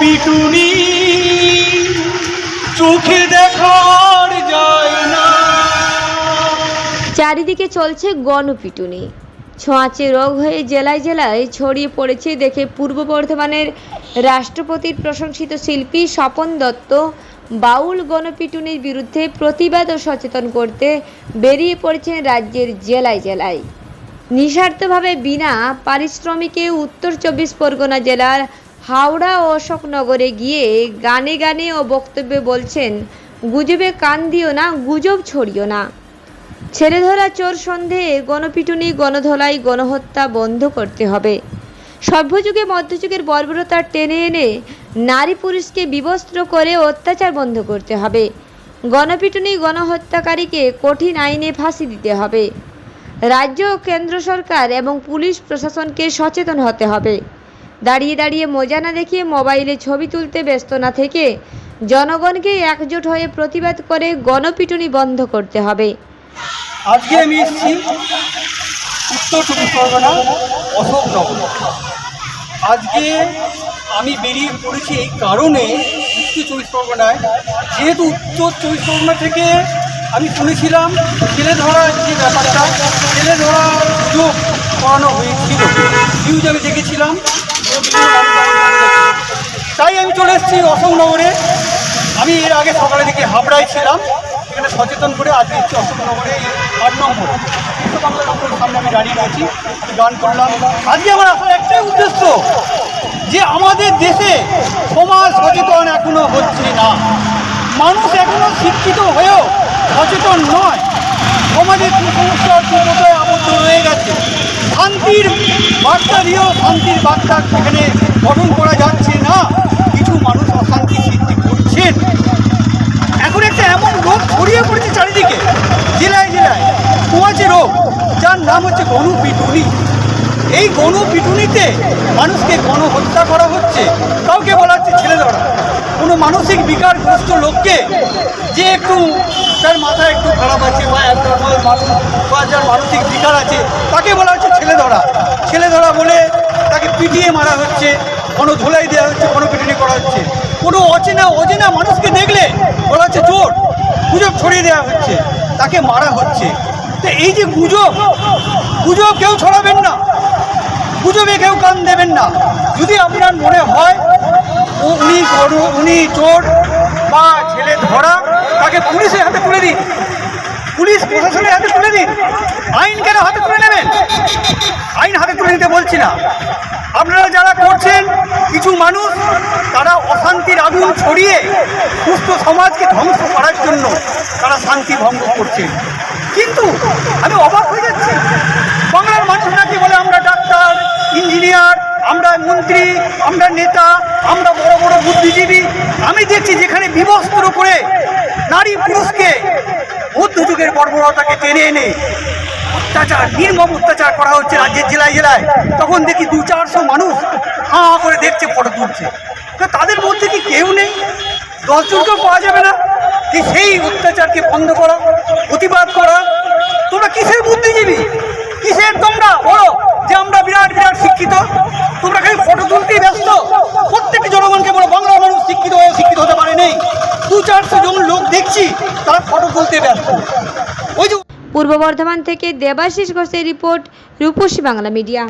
পিটুনি চোখে দেখার যায় না। চারিদিকে চলছে গণপিটুনি। ছোঁয়াচে রোগ হয়ে জেলায় জেলায় ছড়িয়ে পড়েছে দেখে পূর্ব বর্ধমানের রাষ্ট্রপতির প্রশংসিত শিল্পী স্বপন দত্ত বাউল গণপিটুনির বিরুদ্ধে প্রতিবাদ ও সচেতন করতে বেরিয়ে পড়েছেন রাজ্যের জেলায় জেলায়। নিঃস্বার্থভাবে বিনা পারিশ্রমিকে উত্তর চব্বিশ পরগনা জেলার হাওড়া ও অশোকনগরে গিয়ে গানে গানে ও বক্তব্যে বলছেন, গুজবে কান দিও না, গুজব ছড়িও না। ছেলে ধরা চোর সন্দেহে গণপিটুনি, গণধলাই, গণহত্যা বন্ধ করতে হবে। সভ্যযুগে মধ্যযুগের বর্বরতা টেনে এনে নারী পুরুষকে বিবস্ত্র করে অত্যাচার বন্ধ করতে হবে। গণপিটুনি, গণহত্যাকারীকে কঠিন আইনে ফাঁসি দিতে হবে। রাজ্য ও কেন্দ্র সরকার এবং পুলিশ প্রশাসনকে সচেতন হতে হবে। দাঁড়িয়ে দাঁড়িয়ে মজা না দেখিয়ে মোবাইলে ছবি তুলতে ব্যস্ত না থেকে জনগণকে একজোট হয়ে প্রতিবাদ করে গণপিটুনি বন্ধ করতে হবে। আজকে আমি এসেছি উত্তর চব্বিশ পরগনা অশোকনগর আজকে আমি বেরিয়ে পড়েছি এই কারণে উত্তর চব্বিশ পরগনায়। যেহেতু উত্তর চব্বিশ পরগনা থেকে আমি শুনেছিলাম ছেলে ধরা যে ব্যাপারটা, ছেলে ধরা যোগ করানো হয়েছিল। নিউজ আমি দেখেছিলাম। তাই আমি চলে এসেছি অশোকনগরে। আমি এর আগে সকালে দিকে হাবড়ায় ছিলাম। এখানে সচেতন করে আজকে এসেছি অশোকনগরে আট নম্বর। সামনে আমি দাঁড়িয়ে রয়েছি। গান করলাম। আজকে আমার আসার একটাই উদ্দেশ্য যে আমাদের দেশে সমাজ সচেতন এখনও হচ্ছে না। মানুষ এখনও শিক্ষিত হয়েও সচেতন নয়। সমাজের কুসংস্কার কুপতায় আবদ্ধ রয়ে গেছে। শান্তির বার্তা দিয়েও শান্তির বার্তা সেখানে গঠন করা যাচ্ছে না। কিছু মানুষ অশান্তি সৃষ্টি করছেন। এখন একটা এমন রোগ ছড়িয়ে পড়েছে চারিদিকে, জেলায় জেলায়। কুয়াচে রোগ, যার নাম হচ্ছে গণপিটুনি। এই গণপিটুনিতে মানুষকে গণহত্যা করা হচ্ছে। কাউকে বলা হচ্ছে ছেলে ধরা মানসিক বিকারগ্রস্ত লোককে যে একটু তার মাথায় একটু খারাপ আছে বা একটা মানুষ বা যার মানসিক বিকার আছে, তাকে বলা হচ্ছে ছেলে ধরা। ছেলে ধরা বলে তাকে পিটিয়ে মারা হচ্ছে, কোনো ধুলাই দেওয়া হচ্ছে, কোনো পিটুনি করা হচ্ছে। কোনো অচেনা অচেনা মানুষকে দেখলে বলা হচ্ছে চোর, গুজব ছড়িয়ে দেওয়া হচ্ছে, তাকে মারা হচ্ছে। তো এই যে গুজব গুজব কেউ ছড়াবেন না। গুজবে কেউ কান দেবেন না। যদি আপনার মনে হয়, উনি উনি চোর বা ছেলে ধরা, তাকে পুলিশের হাতে তুলে দিন। পুলিশ প্রশাসনের হাতে তুলে দিন। আইন কেন হাতে তুলে নেবেন? আইন হাতে তুলে নিতে বলছি না। আপনারা যারা করছেন, কিছু মানুষ, তারা অশান্তির আগুন ছড়িয়ে সুস্থ সমাজকে ধ্বংস করার জন্য তারা শান্তি ভঙ্গ করছেন। কিন্তু আমরা নেতা, আমরা বড় বড় বুদ্ধিজীবী। আমি দেখছি যেখানে বিবস্ত্র করে নারী পুরুষকে মধ্যযুগের বর্বরতাকে টেনে এনে অত্যাচার, নির্মম অত্যাচার করা হচ্ছে রাজ্যের জেলায় জেলায়। তখন দেখি দু চারশো মানুষ হাঁ হাঁ করে দেখছে, ফটো তুলছে। তো তাদের মধ্যে কি কেউ নেই? দশজনকেও পাওয়া যাবে না? যে সেই অত্যাচারকে বন্ধ করা, প্রতিবাদ করা। তোমরা কিসের বুদ্ধিজীবী? কিসের তোমরা বলো যে আমরা বিরাট বিরাট শিক্ষিত তোমরা খালি ফটো তুলতেই ব্যস্ত প্রত্যেকটি জনগণকে বলো বাংলা মানুষ শিক্ষিত হয়ে শিক্ষিত হতে পারে নেই দু চারশো জন লোক দেখছি তারা ফটো তুলতে ব্যস্ত। পূর্ব বর্ধমান থেকে দেবাশিস ঘোষের রিপোর্ট রূপসী বাংলা মিডিয়া।